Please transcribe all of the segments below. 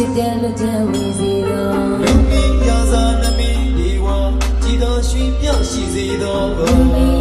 ချစ်တယ်လို့တဲ့ဝီစီတော်လူမီယာဇာနမီဒီဝါကြည်တော်ရွှေပြရှိစေသောဘု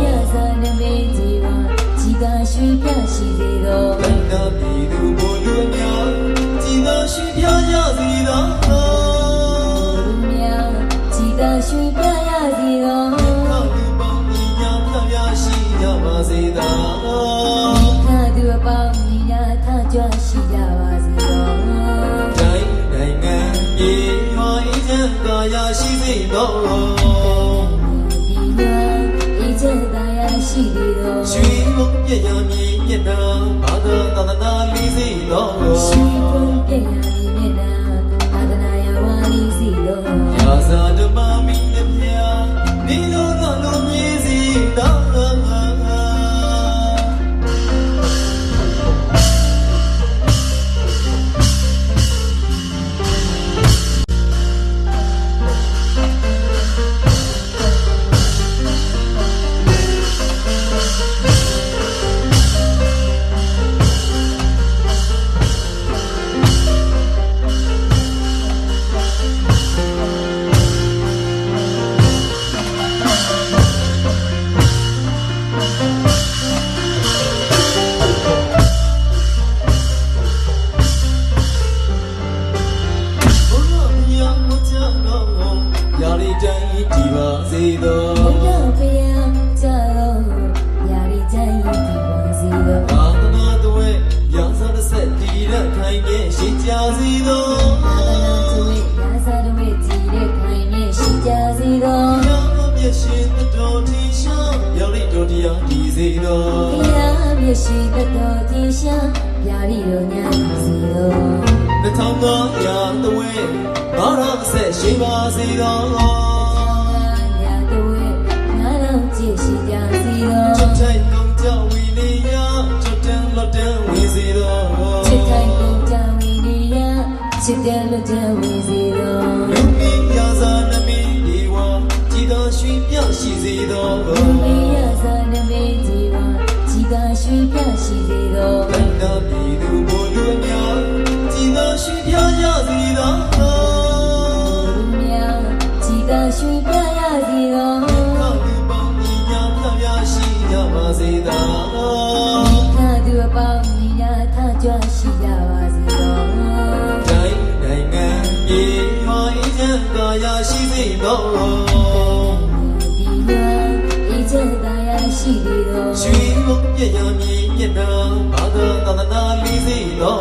ပြည့်ရမည်မြတ်နာဘာသာသာသနာလေးစေသော ကြစေသောအာဒနာသူရာဇာတဝေကြည်တဲ့ခိုင်နဲ့ရှိကြစီတော်ဘုရားမြတ်ရှင်တော်ထင်ရှားရာရီတော်တရားဒီစေသောဘုရားမျက်ရှိတတော်တင်ရှားဗျာဒီလိုညာစီတော်နှထောင်းသောရာတဝဲဘာရအဆက်ရှိပါစေသောညာတော်ဝဲငါတော့ကြည့်ရှိကြစီတော်ချစ်ထို ချစ်တယ်လို့တဲ့ဝီစီတော်လူမီယာဇာနမီဒီဝါကြည်တော်ရွှေပြရှိစေသောဘုရားဇာနမေကြီးဝါជីကရွှေပြရှိစေတော်တိုင်းသာပြည်သူဘိုလ်လူအများကြည်တော်ရွှေပြရစေသောဘုရားជីကရွှေပြရစီတော် ပြည့်ရမည်မြတ်နာဘာသာသာသနာလေးစေသော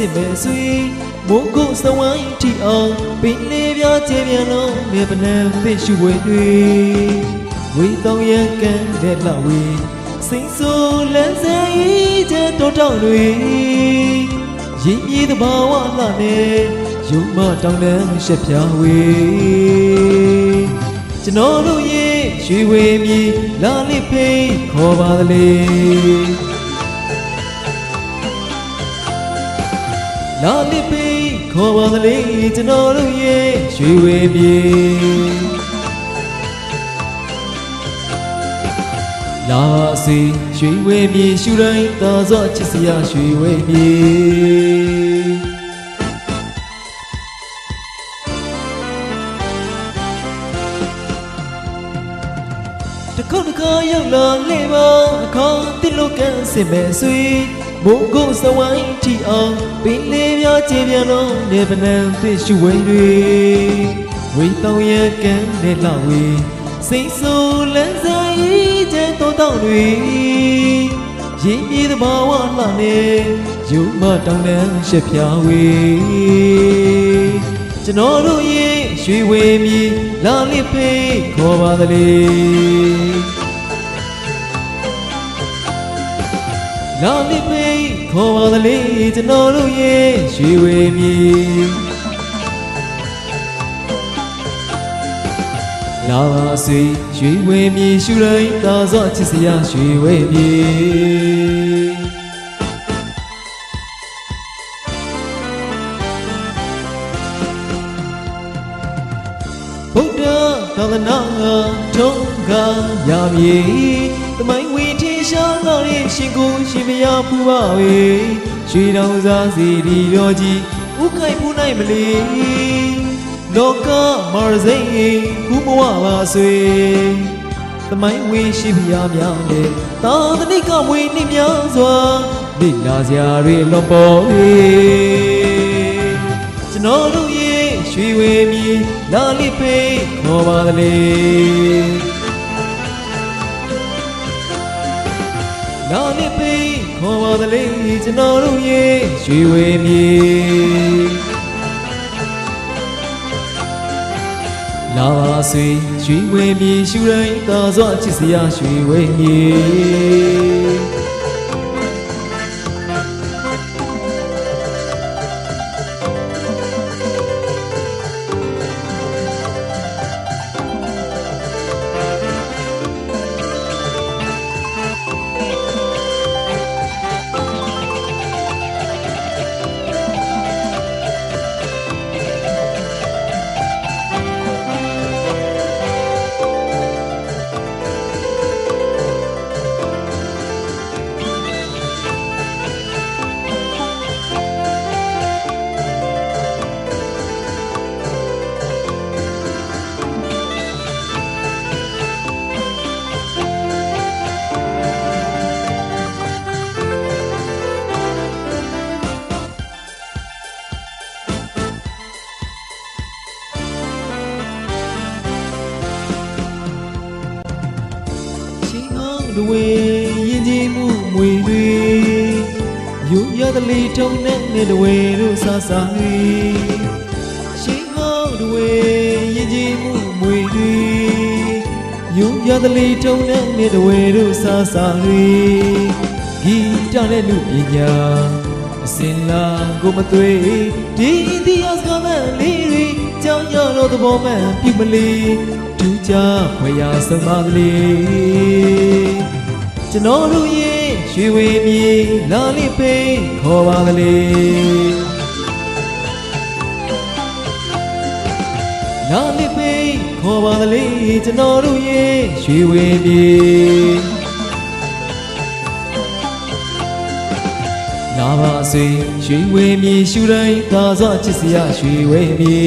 စစ်မဲ့ဆွေမိုးကုတ်စဝိုင်းထီအောင်ပင်လေးပြကျေပြန်လုံးမြေပနံဖိရှုဝဲတွေဝေတောင်ရန်ကန်တဲ့လောက်ဝေစိန်ဆိုးလန်းစေးတဲ့တောတောင်တွေရင်းရည်တဘာဝလာနဲ့ယုံမတောင်တန်းရှက်ပြဝေကျွန်တော်တို့ရဲ့ရွရွှေဝေမြေလာလိဖိတ်ခေါ်ပါသလေ လာလိဖိတ်ခေါ်ပါသလေကျွန်တော်တို့ရဲ့ရွှေဝေမြေလာပါစေရွှေဝေမြေရှူတိုင်းသာသောချစ်စရာရွှေဝေမြေတစ်ခေါက်တစ်ခါရောက်လာလေပါအခါတစ်လို့ကန်စင်မဲ့ဆွေမုံကုတ်စဝိုင်းထီအောင်ပင်လေး များကျေပြန်တော့နေပနံသစ်ရှုဝဲတွေဝေတောင်ရဲ့ကန်နဲ့လောက်ဝေစိတ်ဆိုးလန်းစားရေးကျန်တော်တောင်းတွေရင်းမြေသဘာဝလှနေယူမတောင်းတန်းရှက်ဖြာဝေကျွန်တော်တို့ရဲ့ရွှေဝေမြေလာလိဖိတ်ခေါ်ပါသလေလာလိဖိတ် ခေါ်ပါသလေကျွန်တော်တို့ရဲ့ရွှေဝေမြေလာပါစေရွှေဝေမြေရှူတိုင်းသာသောချစ်စရာရွှေဝေမြေဗုဒ္ဓသာသနာထုံးကားရမည် တမိုင်းဝီထင်ရှားသောရင်ရှင်ကိုရှင်မယားဖူပါဝေရွှေတောင်စားစီဒီတော်ကြီးဥခိုင်ဖူးနိုင်မလီလောကမာရစိန်ခုမဝပါဆွေတမိုင်းဝီရှိဖျားများနဲ့သာသနိကမွေနှိများစွာလိလာစရာတွေလွန်ပေါ်၏ကျွန်တော်တို့ရဲ့ရွှေဝေမြေလာလိဖိတ်ခေါ်ပါသလေ လာလိဖိတ်ခေါ်ပါသလေကျွန်တော်တို့ရဲ့ရွှေဝေမြေလာပါစေရွှေဝေမြေရှူတိုင်းသာစွာချစ်စရာရွှေဝေမြေ ချင်းအောင်တွေရင်ကြီးမှုမွေတွေယူရသလီထုံနဲ့နေတွေတို့ဆာဆာတွေချင်းအောင်တွေရင်ကြီးမှုမွေတွေယူရသလီထုံနဲ့နေတွေတို့ဆာဆာတွေဂီတနဲ့လူပညာအစင်လာကိုမသွေးဒီဒီယောစကမန်လေးတွေကြောင်းရတော့သဘောမှန်ပြုမလီဒူးကြခွေရဆုံးပါကလေး ကျွန်တော်တို့ရဲ့ရွှေဝေမြေလာလိပိတ်ခေါ်ပါကလေးလာလိပိတ်ခေါ်ပါကလေးကျွန်တော်တို့ရဲ့ရွှေဝေမြေလာပါစေရွှေဝေမြေရှူတိုင်းသာစွာချစ်စရာရွှေဝေမြေ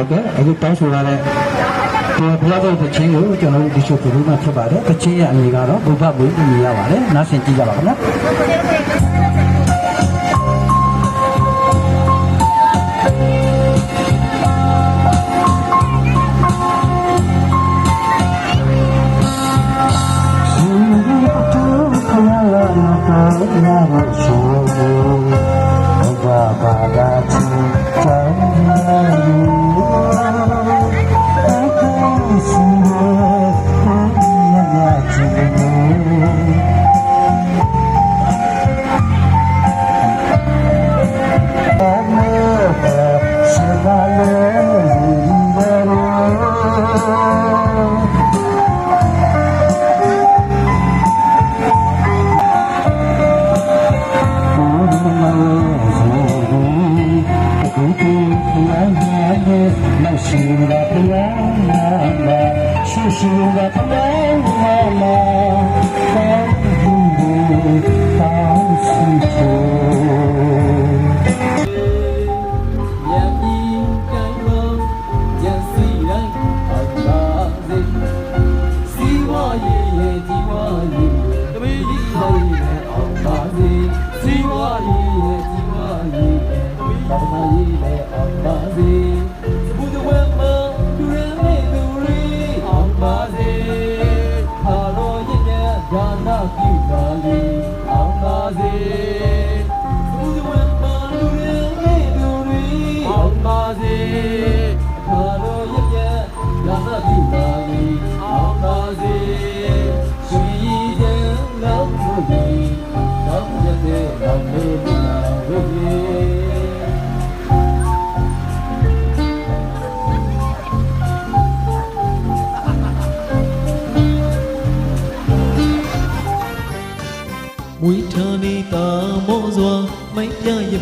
ဟုတ်ကဲ့အခုတောင်းဆိုရတဲ့ဒီဘုရားတို့တချင်းကိုကျွန်တော်တို့ဒီချိုပရိုမှာဖြစ်ပါတယ်တချင်းရဲ့အမည်ကတော့ဘုဘဘွေအမည်ရပါတယ်နားဆင်ကြည့်ကြပါခင်ဗျာရံ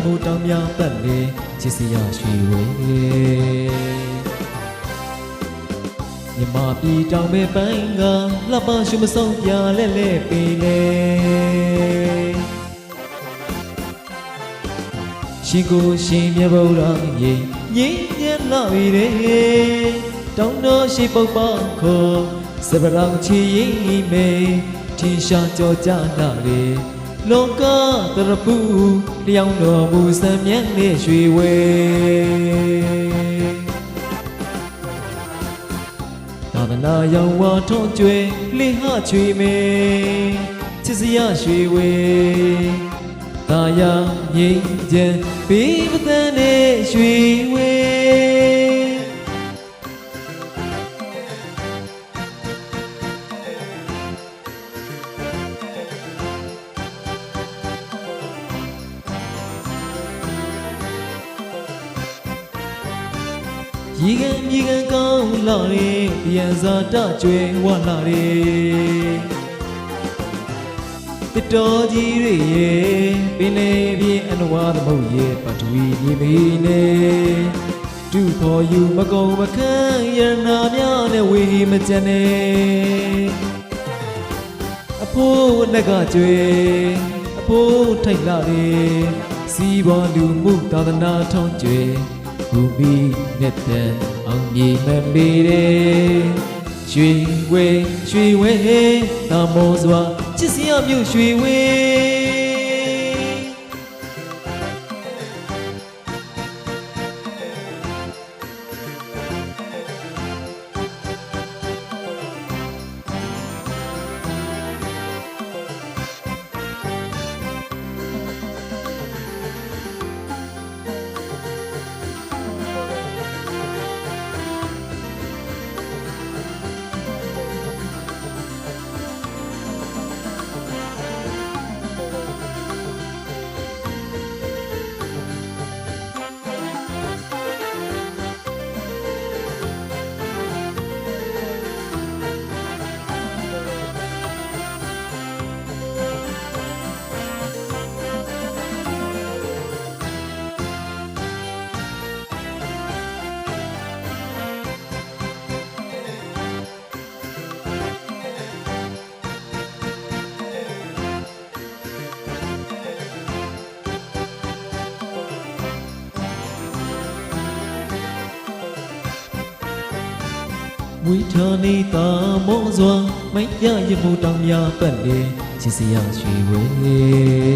မို့တောင်များပတ်လေချစ်စရာရွှေဝေမြမပြည်တောင်မဲပိုင်းကလှပရှုမဆုံးပြလဲလဲပေလေရှင်ကိုရှင်မြတ်ဗုဒ္ဓရေငြိမ်းညံ့လာပြီတဲ့တောင်းတော်ရှိပုပ္ပခောစပရောင်ချီရင်မေထင်ရှားကြောကြနာလေ လောကတရပူလျောင်းတော်မူစံမြတ်နေရွှေဝေသာသနာရောင်ဝါထွန်းကျွေလိဟချွေမေချစ်စရာရွှေဝေတာယာငြိမ်းချမ်းပေးပသန်းနဲ့ရွှေဝေ လာတဲ့ပြန်စားတကြွယ်ဝလာတဲ့တတော်ကြီးတွေရဲ့ပင်လေပြင်းအနဝါသမုတ်ရဲ့ပထဝီမြေမီနေတူခေါ်ယူမကုံမခန့်ရနာများနဲ့ဝေမကြံနေအဖိုးလက်ကကျွေအဖိုးထိုက်လာတယ်စီးပွားလူမှုသာသနာထုံးကျွေ ဘူမီနဲ့တန်အောင်ကြီးမမေးတယ်ရွှေဝေရွှေဝေသာမောစွာချစ်စရာမြို့ရွှေဝေ ဝိထာနေတာမောစွာမိုက်ရရမှုတောင်များပတ်လေချစ်စရာရွှေဝဲ